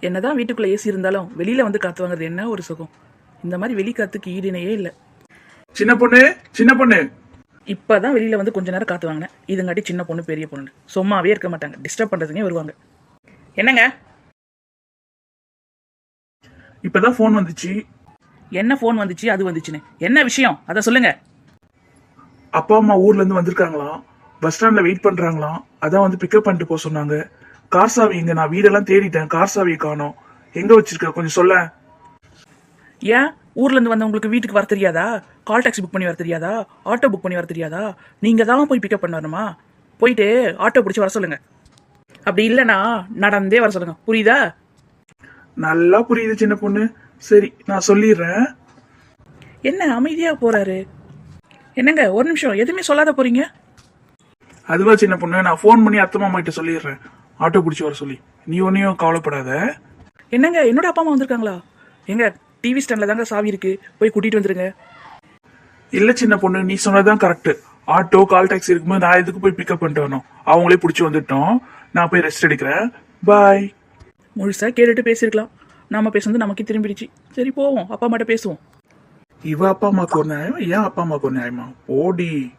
என்னதான் வீட்டுக்குள்ள ஏசி இருந்தாலும் வெளியில வந்து காத்து வாங்குறது என்ன ஒரு சுகம்? இந்த மாதிரி வெளி காத்துக்கு ஈடினையே இல்லை. சின்ன பொண்ணு சின்ன பொண்ணு. இப்பதான் வெளியில வந்து கொஞ்ச நேரம் காத்து வாங்கினேன். இதுங்காட்டி சின்ன பொண்ணு பெரிய பொண்ணு சும்மாவே இருக்க மாட்டாங்க. டிஸ்டர்ப் பண்றதுக்கே வருவாங்க. என்னங்க? இப்பதான் ஃபோன் வந்துச்சு. என்ன ஃபோன் வந்துச்சு? அது வந்துச்சுன்னு. என்ன விஷயம்? அதை சொல்லுங்க. அப்பா அம்மா ஊர்ல இருந்து வந்திருக்காங்களாம். பஸ் ஸ்டாண்ட்ல வெயிட் பண்றாங்களாம். அதான் வந்து பிக்கப் பண்ணிட்டு போக சொன்னாங்க. கார் சாவி எங்க நான் வீடெல்லாம் தேடிட்டேன். கார் சாவியை காணோம். எங்க வச்சிருக்க? கொஞ்சம் சொல்ல. ஏன்? ஊர்ல இருந்து வந்தவங்களுக்கு வீட்டுக்கு வர தெரியாதா? கால் டாக்ஸி புக் பண்ணி வர தெரியாதா? ஆட்டோ புக் பண்ணி வர தெரியாதா? நீங்க தான் போய் பிக்கப் பண்ண வரணுமா போயிட்டு ஆட்டோ பிடிச்சி வர சொல்லுங்க. அப்படி இல்லைன்னா நடந்தே வர சொல்லுங்க. புரியுதா? நல்லா புரியுது சின்ன பொண்ணு. சரி நான் சொல்லிடுறேன். என்ன அமைதியா போறாரு? என்னங்க ஒரு நிமிஷம். எதுவுமே சொல்லாத போறீங்க? அதுவா சின்ன பொண்ணு. நான் ஃபோன் பண்ணி அத்தை மாமா கிட்ட சொல்லிடுறேன். ஆட்டோ பிடிச்சி வர சொல்லி. நீ ஒன்றையும் கவலைப்படாத. என்னங்க என்னோட அப்பா அம்மா வந்திருக்காங்களா? எங்க டிவி ஸ்டாண்டில் தாங்க சாவி இருக்கு. போய் கூட்டிட்டு வந்துருங்க. இல்லை சின்ன பொண்ணு நீ சொன்னதுதான் கரெக்ட் ஆட்டோ கால் டாக்ஸி இருக்கும்போது நான் எதுக்கு போய் பிக்கப் பண்ணிட்டு வரணும்? அவங்களே பிடிச்சி வந்துட்டோம். நான் போய் ரெஸ்ட் எடுக்கிறேன். பாய் முழுசா கேட்டுட்டு பேசியிருக்கலாம் நாம பேசுனது நமக்கே திரும்பிடுச்சு. சரி போவோம். அப்பா அம்மாட்ட பேசுவோம். இவ அப்பா அம்மாவுக்கு ஒரு நியாயம்? ஏன் அப்பா அம்மாவுக்கு ஒரு நியாயமா? ஓடி